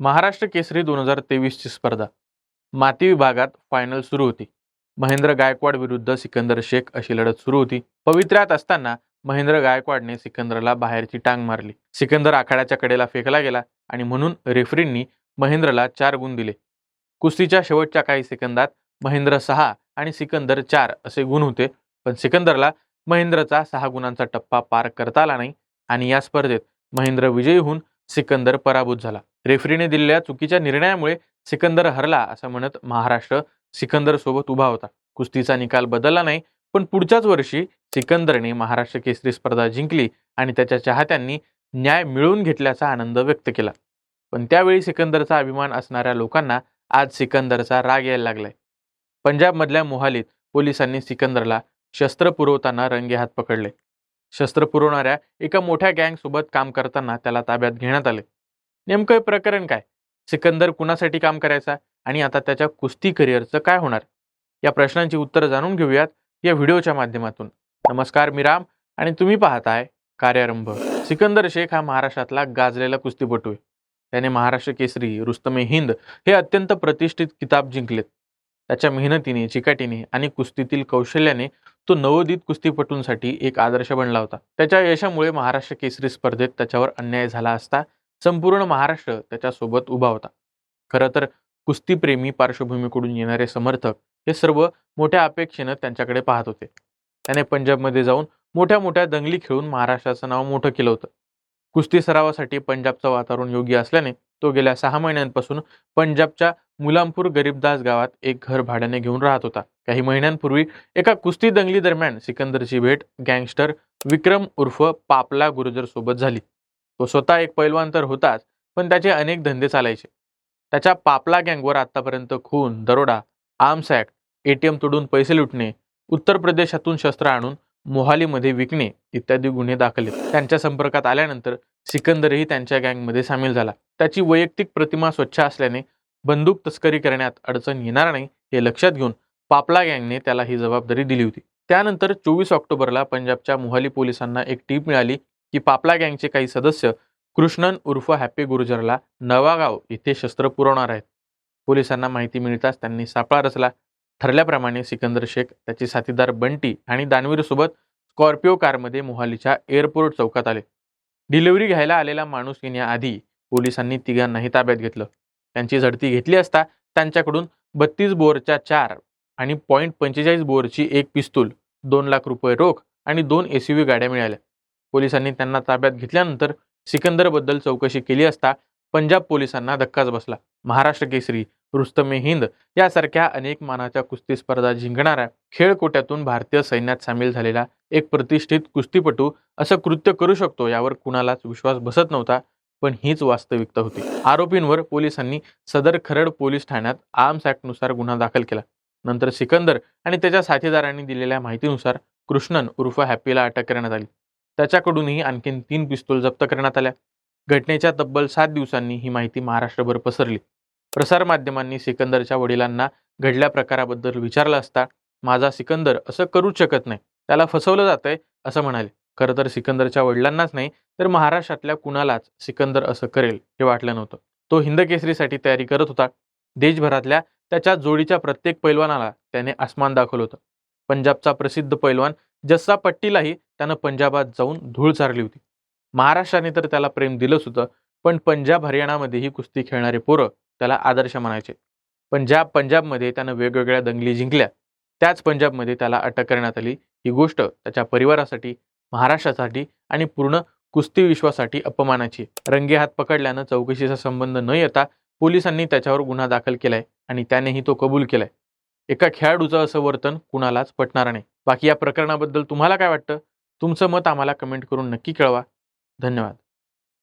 महाराष्ट्र केसरी दोन हजार तेवीसची स्पर्धा. माती विभागात फायनल सुरू होती. महेंद्र गायकवाड विरुद्ध सिकंदर शेख अशी लढत सुरू होती. पवित्र्यात असताना महेंद्र गायकवाडने सिकंदरला बाहेरची टांग मारली. सिकंदर आखाड्याच्या कडेला फेकला गेला आणि म्हणून रेफरींनी महेंद्रला चार गुण दिले. कुस्तीच्या शेवटच्या काही सेकंदात महेंद्र सहा आणि सिकंदर चार असे गुण होते. पण सिकंदरला महेंद्रचा सहा गुणांचा टप्पा पार करता आला नाही आणि या स्पर्धेत महेंद्र विजयी होऊन सिकंदर पराभूत झाला. रेफरीने दिलेल्या चुकीच्या निर्णयामुळे सिकंदर हरला असं म्हणत महाराष्ट्र सिकंदर सोबत उभा होता. कुस्तीचा निकाल बदलला नाही पण पुढच्याच वर्षी सिकंदरने महाराष्ट्र केसरी स्पर्धा जिंकली आणि त्याच्या चाहत्यांनी न्याय मिळवून घेतल्याचा आनंद व्यक्त केला. पण त्यावेळी सिकंदरचा अभिमान असणाऱ्या लोकांना आज सिकंदरचा राग यायला लागलाय. पंजाबमधल्या मोहालीत पोलिसांनी सिकंदरला शस्त्र पुरवताना रंगेहात पकडले. शस्त्र पुरवणाऱ्या एका मोठ्या गँगसोबत काम करताना त्याला ताब्यात घेण्यात आले. नेमकं हे प्रकरण काय? सिकंदर कुणासाठी काम करायचा? आणि आता त्याच्या कुस्ती करिअरचं काय होणार? या प्रश्नांची उत्तरं जाणून घेऊयात या व्हिडिओच्या माध्यमातून. नमस्कार मी राम आणि तुम्ही पाहताय कार्यारंभ. सिकंदर शेख हा महाराष्ट्रातला गाजलेला कुस्तीपटू आहे. त्याने महाराष्ट्र केसरी रुस्तमे हिंद हे अत्यंत प्रतिष्ठित किताब जिंकलेत. त्याच्या मेहनतीने चिकाटीने आणि कुस्तीतील कौशल्याने तो नवोदित कुस्तीपटूंसाठी एक आदर्श बनला होता. त्याच्या यशामुळे महाराष्ट्र केसरी स्पर्धेत त्याच्यावर अन्याय झाला असता संपूर्ण महाराष्ट्र त्याच्यासोबत उभा होता. खरं तर कुस्तीप्रेमी पार्श्वभूमीकडून येणारे समर्थक हे सर्व मोठ्या अपेक्षेनं त्यांच्याकडे पाहत होते. त्याने पंजाबमध्ये जाऊन मोठ्या मोठ्या दंगली खेळून महाराष्ट्राचं नाव मोठं केलं होतं. कुस्ती सरावासाठी पंजाबचं वातावरण योग्य असल्याने तो गेल्या सहा महिन्यांपासून पंजाबच्या मुलामपूर गरीबदास गावात एक घर भाड्याने घेऊन राहत होता. काही महिन्यांपूर्वी एका कुस्ती दंगली दरम्यान सिकंदरची भेट गँगस्टर विक्रम उर्फ पापला गुर्जर सोबत झाली. तो स्वतः एक पैलवान तर होताच पण त्याचे अनेक धंदे चालायचे. त्याच्या पापला गँगवर आतापर्यंत खून दरोडा आर्म्स ॲक्ट एटीएम तोडून पैसे लुटणे उत्तर प्रदेशातून शस्त्र आणून मोहालीमध्ये विकणे इत्यादी गुन्हे दाखल आहेत. त्यांच्या संपर्कात आल्यानंतर सिकंदरही त्यांच्या गँगमध्ये सामील झाला. त्याची वैयक्तिक प्रतिमा स्वच्छ असल्याने बंदूक तस्करी करण्यात अडचण येणार नाही हे लक्षात घेऊन पापला गँगने त्याला ही जबाबदारी दिली होती. त्यानंतर चोवीस ऑक्टोबरला पंजाबच्या मोहाली पोलिसांना एक टीप मिळाली की पापला गँगचे काही सदस्य कृष्णन उर्फ हॅपी गुर्जरला नवागाव येथे शस्त्र पुरवणार आहेत. पोलिसांना माहिती मिळताच त्यांनी सापळा रचला. ठरल्याप्रमाणे सिकंदर शेख त्याचे साथीदार बंटी आणि दानवीरसोबत स्कॉर्पिओ कारमध्ये मोहालीच्या एअरपोर्ट चौकात आले. डिलिव्हरी घ्यायला आलेला माणूस येण्याआधी पोलिसांनी तिघांनाही ताब्यात घेतलं. त्यांची झडती घेतली असता त्यांच्याकडून बत्तीस बोअरच्या चार आणि पॉईंट पंचेचाळीस बोअरची एक पिस्तूल दोन लाख रुपये रोख आणि दोन एस गाड्या मिळाल्या. पोलिसांनी त्यांना ताब्यात घेतल्यानंतर सिकंदरबद्दल चौकशी केली असता पंजाब पोलिसांना धक्काच बसला. महाराष्ट्र केसरी रुस्तमे हिंद यासारख्या अनेक मानाच्या कुस्ती स्पर्धा जिंकणाऱ्या खेळकोट्यातून भारतीय सैन्यात सामील झालेला एक प्रतिष्ठित कुस्तीपटू असं कृत्य करू शकतो यावर कुणालाच विश्वास बसत नव्हता पण हीच वास्तविकता होती. आरोपींवर पोलिसांनी सदर खरड पोलीस ठाण्यात आर्म्स ॲक्टनुसार गुन्हा दाखल केला. नंतर सिकंदर आणि त्याच्या साथीदारांनी दिलेल्या माहितीनुसार कृष्णन उर्फ हॅपीला अटक करण्यात आली. त्याच्याकडूनही आणखीन तीन पिस्तूल जप्त करण्यात आल्या. घटनेच्या तब्बल सात दिवसांनी ही माहिती महाराष्ट्रभर पसरली. प्रसारमाध्यमांनी सिकंदरच्या वडिलांना घडल्या प्रकाराबद्दल विचारलं असता माझा सिकंदर असं करूच शकत नाही. त्याला फसवलं जातंय असं म्हणाले. खरं तर सिकंदरच्या वडिलांनाच नाही तर महाराष्ट्रातल्या कुणालाच सिकंदर असं करेल हे वाटलं नव्हतं. तो हिंद केसरीसाठी तयारी करत होता. देशभरातल्या त्याच्या जोडीच्या प्रत्येक पैलवानाला त्याने आसमान दाखवलं होतं. पंजाबचा प्रसिद्ध पैलवान जस्सा पट्टीलाही त्यानं पंजाबात जाऊन धूळ चारली होती. महाराष्ट्राने तर त्याला प्रेम दिलंच होतं पण पंजाब हरियाणामध्येही कुस्ती खेळणारे पोरं त्याला आदर्श मानायचे पंजाब पंजाबमध्ये त्यानं वेगवेगळ्या दंगली जिंकल्या. त्याच पंजाबमध्ये त्याला अटक करण्यात आली. ही गोष्ट त्याच्या परिवारासाठी महाराष्ट्रासाठी आणि पूर्ण कुस्ती विश्वासाठी अपमानाची रंगेहात पकडल्यानं चौकशीचा संबंध न येता पोलिसांनी त्याच्यावर गुन्हा दाखल केलाय आणि त्यानेही तो कबूल केलाय. एका खेळाडूचं असं वर्तन कुणालाच पटणार नाही. बाकी या प्रकरणाबद्दल तुम्हाला काय वाटतं? तुमचं मत आम्हाला कमेंट करून नक्की कळवा. धन्यवाद.